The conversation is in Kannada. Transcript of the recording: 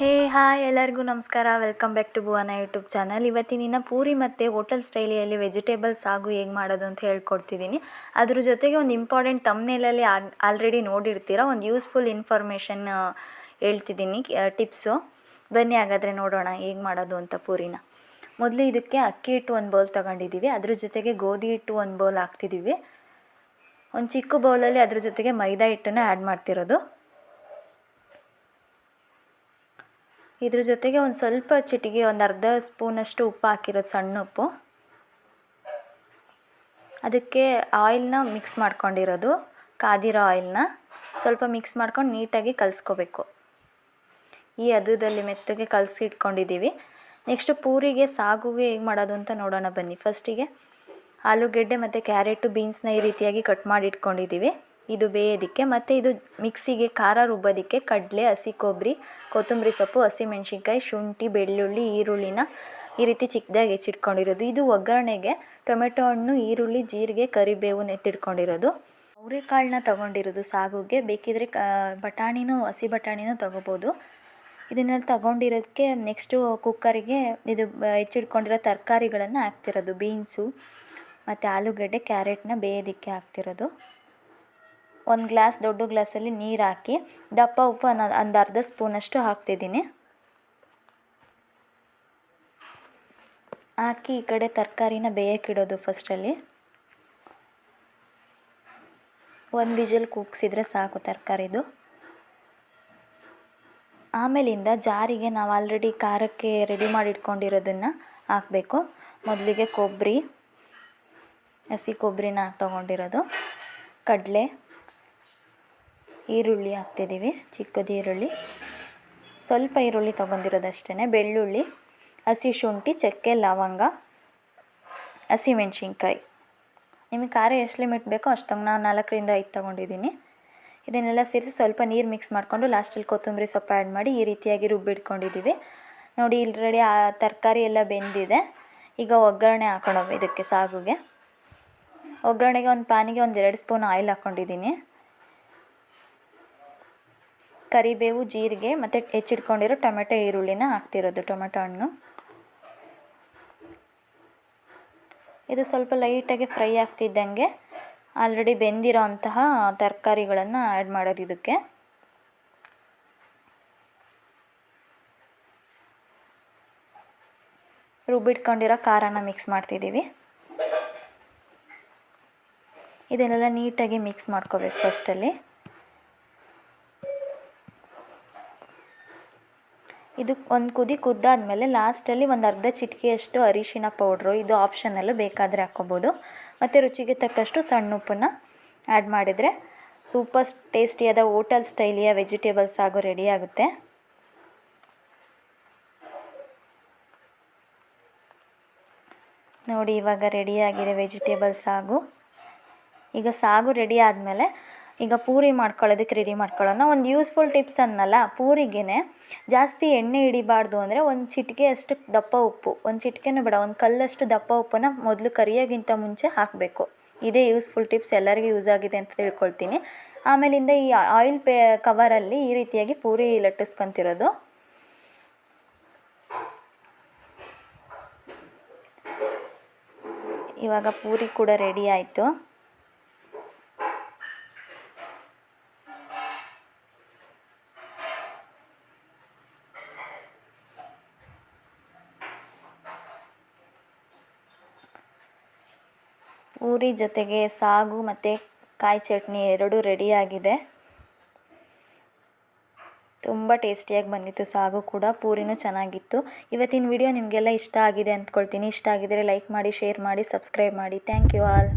ಹೇ, ಹಾಯ್ ಎಲ್ಲರಿಗೂ ನಮಸ್ಕಾರ. Welcome back to Bhuvana YouTube channel ಇವತ್ತಿನ ಪೂರಿ ಮತ್ತು ಹೋಟೆಲ್ ಸ್ಟೈಲಿಯಲ್ಲಿ ವೆಜಿಟೇಬಲ್ಸ್ ಸಾಗು ಹೇಗೆ ಮಾಡೋದು ಅಂತ ಹೇಳ್ಕೊಡ್ತಿದ್ದೀನಿ. ಅದ್ರ ಜೊತೆಗೆ ಒಂದು ಇಂಪಾರ್ಟೆಂಟ್ ತಮ್ನೇಲಲ್ಲಿ ಆಲ್ರೆಡಿ ನೋಡಿರ್ತೀರ, ಒಂದು ಯೂಸ್ಫುಲ್ ಇನ್ಫಾರ್ಮೇಷನ್ ಹೇಳ್ತಿದ್ದೀನಿ ಟಿಪ್ಸು ಬನ್ನಿ ಹಾಗಾದರೆ ನೋಡೋಣ ಹೇಗೆ ಮಾಡೋದು ಅಂತ ಪೂರಿನ. ಮೊದಲು ಇದಕ್ಕೆ ಅಕ್ಕಿ ಹಿಟ್ಟು ಒಂದು ಬೌಲ್ ತೊಗೊಂಡಿದ್ದೀವಿ ಅದ್ರ ಜೊತೆಗೆ ಗೋಧಿ ಹಿಟ್ಟು ಒಂದು ಬೌಲ್ ಹಾಕ್ತಿದ್ದೀವಿ ಒಂದು ಚಿಕ್ಕ ಬೌಲಲ್ಲಿ ಅದ್ರ ಜೊತೆಗೆ ಮೈದಾ ಹಿಟ್ಟನ್ನು ಆ್ಯಡ್ ಮಾಡ್ತಿರೋದು. ಇದ್ರ ಜೊತೆಗೆ ಒಂದು ಸ್ವಲ್ಪ ಚಿಟಿಗೆ ಒಂದು ಅರ್ಧ ಸ್ಪೂನಷ್ಟು ಉಪ್ಪು ಹಾಕಿರೋದು ಸಣ್ಣ ಉಪ್ಪು. ಅದಕ್ಕೆ ಆಯಿಲ್ನ ಮಿಕ್ಸ್ ಮಾಡ್ಕೊಂಡಿರೋದು, ಕಾದಿರೋ ಆಯಿಲ್ನ ಸ್ವಲ್ಪ ಮಿಕ್ಸ್ ಮಾಡ್ಕೊಂಡು ನೀಟಾಗಿ ಕಲಸ್ಕೋಬೇಕು. ಈ ಹದದಲ್ಲಿ ಮೆತ್ತಗೆ ಕಲಸಿ ಇಟ್ಕೊಂಡಿದ್ದೀವಿ. ನೆಕ್ಸ್ಟು ಪೂರಿಗೆ ಸಾಗುಗೆ ಹೇಗೆ ಮಾಡೋದು ಅಂತ ನೋಡೋಣ ಬನ್ನಿ. ಫಸ್ಟಿಗೆ ಆಲೂಗೆಡ್ಡೆ ಮತ್ತು ಕ್ಯಾರೆಟು, ಬೀನ್ಸ್ನ ಈ ರೀತಿಯಾಗಿ ಕಟ್ ಮಾಡಿ ಇಟ್ಕೊಂಡಿದ್ದೀವಿ. ಇದು ಬೇಯೋದಕ್ಕೆ ಮತ್ತು ಇದು ಮಿಕ್ಸಿಗೆ ಖಾರ ರುಬ್ಬೋದಕ್ಕೆ ಕಡಲೆ, ಹಸಿ ಕೊಬ್ಬರಿ, ಕೊತ್ತಂಬರಿ ಸೊಪ್ಪು ಹಸಿಮೆಣ್ಸಿನ್ಕಾಯಿ ಶುಂಠಿ, ಬೆಳ್ಳುಳ್ಳಿ, ಈರುಳ್ಳಿನ ಈ ರೀತಿ ಚಿಕ್ಕದಾಗಿ ಹೆಚ್ಚಿಟ್ಕೊಂಡಿರೋದು. ಇದು ಒಗ್ಗರಣೆಗೆ ಟೊಮೆಟೊ ಹಣ್ಣು, ಈರುಳ್ಳಿ, ಜೀರಿಗೆ, ಕರಿಬೇವು ನೆತ್ತಿಟ್ಕೊಂಡಿರೋದು ಅವರೆಕಾಳನ್ನ ತೊಗೊಂಡಿರೋದು ಸಾಗುಗೆ. ಬೇಕಿದ್ರೆ ಬಟಾಣಿನೂ, ಹಸಿ ಬಟಾಣಿನೂ ತೊಗೋಬೋದು. ಇದನ್ನೆಲ್ಲ ತಗೊಂಡಿರೋದಕ್ಕೆ ನೆಕ್ಸ್ಟು ಕುಕ್ಕರಿಗೆ ಇದು ಹೆಚ್ಚಿಟ್ಕೊಂಡಿರೋ ತರಕಾರಿಗಳನ್ನು ಹಾಕ್ತಿರೋದು. ಬೀನ್ಸು ಮತ್ತು ಆಲೂಗಡ್ಡೆ ಕ್ಯಾರೆಟ್ನ ಬೇಯೋದಕ್ಕೆ ಹಾಕ್ತಿರೋದು. ಒಂದು ಗ್ಲಾಸ್, ದೊಡ್ಡ ಗ್ಲಾಸಲ್ಲಿ ನೀರು ಹಾಕಿ, ದಪ್ಪ ಉಪ್ಪು ಒಂದು ಅರ್ಧ ಸ್ಪೂನಷ್ಟು ಹಾಕ್ತಿದ್ದೀನಿ. ಹಾಕಿ ಈ ಕಡೆ ತರಕಾರಿನ ಬೇಯಕ್ಕಿಡೋದು ಫಸ್ಟಲ್ಲಿ. ಒಂದು ವಿಜಲ್ ಕೂಗಿಸಿದ್ರೆ ಸಾಕು ತರಕಾರಿದು. ಆಮೇಲಿಂದ ಜಾರಿಗೆ ನಾವು ಆಲ್ರೆಡಿ ಖಾರಕ್ಕೆ ರೆಡಿ ಮಾಡಿ ಇಟ್ಕೊಂಡಿರೋದನ್ನು ಹಾಕಬೇಕು. ಮೊದಲಿಗೆ ಕೊಬ್ಬರಿ ಹಸಿ ಕೊಬ್ಬರಿನ ತೊಗೊಂಡಿರೋದು. ಕಡಲೆ ಈರುಳ್ಳಿ ಹಾಕ್ತಿದ್ದೀವಿ, ಚಿಕ್ಕದು ಈರುಳ್ಳಿ. ಸ್ವಲ್ಪ ಈರುಳ್ಳಿ ತೊಗೊಂಡಿರೋದು ಅಷ್ಟೇ ಬೆಳ್ಳುಳ್ಳಿ, ಹಸಿ ಶುಂಠಿ, ಚಕ್ಕೆ, ಲವಂಗ ಹಸಿಮೆಣ್ಸಿನ್ಕಾಯಿ ನಿಮಗೆ ಖಾರ ಎಷ್ಟು ಲಿಮಿಟ್ ಬೇಕೋ ಅಷ್ಟು ನಾನು ನಾಲ್ಕರಿಂದ ಐದು ತೊಗೊಂಡಿದ್ದೀನಿ. ಇದನ್ನೆಲ್ಲ ಸೇರಿಸಿ ಸ್ವಲ್ಪ ನೀರು ಮಿಕ್ಸ್ ಮಾಡಿಕೊಂಡು ಲಾಸ್ಟಲ್ಲಿ ಕೊತ್ತಂಬರಿ ಸೊಪ್ಪು ಆ್ಯಡ್ ಮಾಡಿ ಈ ರೀತಿಯಾಗಿ ರುಬ್ಬಿಟ್ಕೊಂಡಿದ್ದೀವಿ ನೋಡಿ ಇಲ್ಲಿ ರೆಡಿ ಆ ತರಕಾರಿ ಎಲ್ಲ ಬೆಂದಿದೆ. ಈಗ ಒಗ್ಗರಣೆ ಹಾಕೊಂಡೋಗಿ ಇದಕ್ಕೆ ಸಾಗುಗೆ. ಒಗ್ಗರಣೆಗೆ ಒಂದು ಪ್ಯಾನಿಗೆ ಒಂದು ಎರಡು ಸ್ಪೂನ್ ಆಯಿಲ್ ಹಾಕ್ಕೊಂಡಿದ್ದೀನಿ ಕರಿಬೇವು, ಜೀರಿಗೆ ಮತ್ತು ಹೆಚ್ಚಿಟ್ಕೊಂಡಿರೋ ಟೊಮೆಟೊ, ಈರುಳ್ಳಿನ ಹಾಕ್ತಿರೋದು ಟೊಮೆಟೊ ಹಣ್ಣು. ಇದು ಸ್ವಲ್ಪ ಲೈಟಾಗಿ ಫ್ರೈ ಆಗ್ತಿದ್ದಂಗೆ ಆಲ್ರೆಡಿ ಬೆಂದಿರೋ ಅಂತಹ ತರಕಾರಿಗಳನ್ನು ಆ್ಯಡ್ ಮಾಡೋದು ಇದಕ್ಕೆ. ರುಬ್ಬಿಟ್ಕೊಂಡಿರೋ ಖಾರನ ಮಿಕ್ಸ್ ಮಾಡ್ತಿದ್ದೀವಿ. ಇದನ್ನೆಲ್ಲ ನೀಟಾಗಿ ಮಿಕ್ಸ್ ಮಾಡ್ಕೋಬೇಕು ಫಸ್ಟಲ್ಲಿ ಇದು ಒಂದು ಕುದಿ ಕುದ್ದಾದಮೇಲೆ ಲಾಸ್ಟಲ್ಲಿ ಒಂದು ಅರ್ಧ ಚಿಟಿಕೆಯಷ್ಟು ಅರಿಶಿನ ಪೌಡ್ರು ಇದು ಆಪ್ಷನಲ್ಲು ಬೇಕಾದರೆ ಹಾಕ್ಕೋಬೋದು. ಮತ್ತು ರುಚಿಗೆ ತಕ್ಕಷ್ಟು ಸಣ್ಣ ಉಪ್ಪನ್ನು ಆ್ಯಡ್ ಮಾಡಿದರೆ ಸೂಪರ್ ಟೇಸ್ಟಿಯಾದ ಹೋಟೆಲ್ ಸ್ಟೈಲಿಯ ವೆಜಿಟೇಬಲ್ಸ್ ಆಗೋ ರೆಡಿ ಆಗುತ್ತೆ. ನೋಡಿ ಇವಾಗ ರೆಡಿಯಾಗಿದೆ ವೆಜಿಟೇಬಲ್ಸ್ ಸಾಗು ಈಗ ಸಾಗು ರೆಡಿ ಆದಮೇಲೆ ಈಗ ಪೂರಿ ಮಾಡ್ಕೊಳ್ಳೋದಕ್ಕೆ ರೆಡಿ ಮಾಡ್ಕೊಳ್ಳೋಣ. ಒಂದು ಯೂಸ್ಫುಲ್ ಟಿಪ್ಸ್ ಅನ್ನಲ್ಲ ಪೂರಿಗೇ ಜಾಸ್ತಿ ಎಣ್ಣೆ ಹಿಡಿಬಾರ್ದು ಅಂದರೆ ಒಂದು ಚಿಟಿಕೆಯಷ್ಟು ದಪ್ಪ ಉಪ್ಪು, ಒಂದು ಚಿಟಿಕೆನೂ ಬೇಡ, ಒಂದು ಕಲ್ಲಷ್ಟು ದಪ್ಪ ಉಪ್ಪನ್ನು ಮೊದಲು ಕರಿಯೋಗಿಂತ ಮುಂಚೆ ಹಾಕಬೇಕು. ಇದೇ ಯೂಸ್ಫುಲ್ ಟಿಪ್ಸ್ ಎಲ್ಲರಿಗೂ ಯೂಸ್ ಆಗಿದೆ ಅಂತ ತಿಳ್ಕೊಳ್ತೀನಿ. ಆಮೇಲಿಂದ ಈ ಆಯಿಲ್ ಪೇ ಕವರಲ್ಲಿ ಈ ರೀತಿಯಾಗಿ ಪೂರಿ ಲಟ್ಟಿಸ್ಕೊತಿರೋದು. ಇವಾಗ ಪೂರಿ ಕೂಡ ರೆಡಿ ಆಯಿತು. ಪೂರಿ ಜೊತೆಗೆ ಸಾಗು ಮತ್ತು ಕಾಯಿ ಚಟ್ನಿ ಎರಡೂ ರೆಡಿಯಾಗಿದೆ. ತುಂಬ ಟೇಸ್ಟಿಯಾಗಿ ಬಂದಿತ್ತು ಸಾಗು ಕೂಡ, ಪೂರಿನೂ ಚೆನ್ನಾಗಿತ್ತು. ಇವತ್ತಿನ ವಿಡಿಯೋ ನಿಮಗೆಲ್ಲ ಇಷ್ಟ ಆಗಿದೆ ಅಂದ್ಕೊಳ್ತೀನಿ. ಇಷ್ಟ ಆಗಿದ್ದರೆ ಲೈಕ್ ಮಾಡಿ, ಶೇರ್ ಮಾಡಿ, ಸಬ್ಸ್ಕ್ರೈಬ್ ಮಾಡಿ. Thank you all.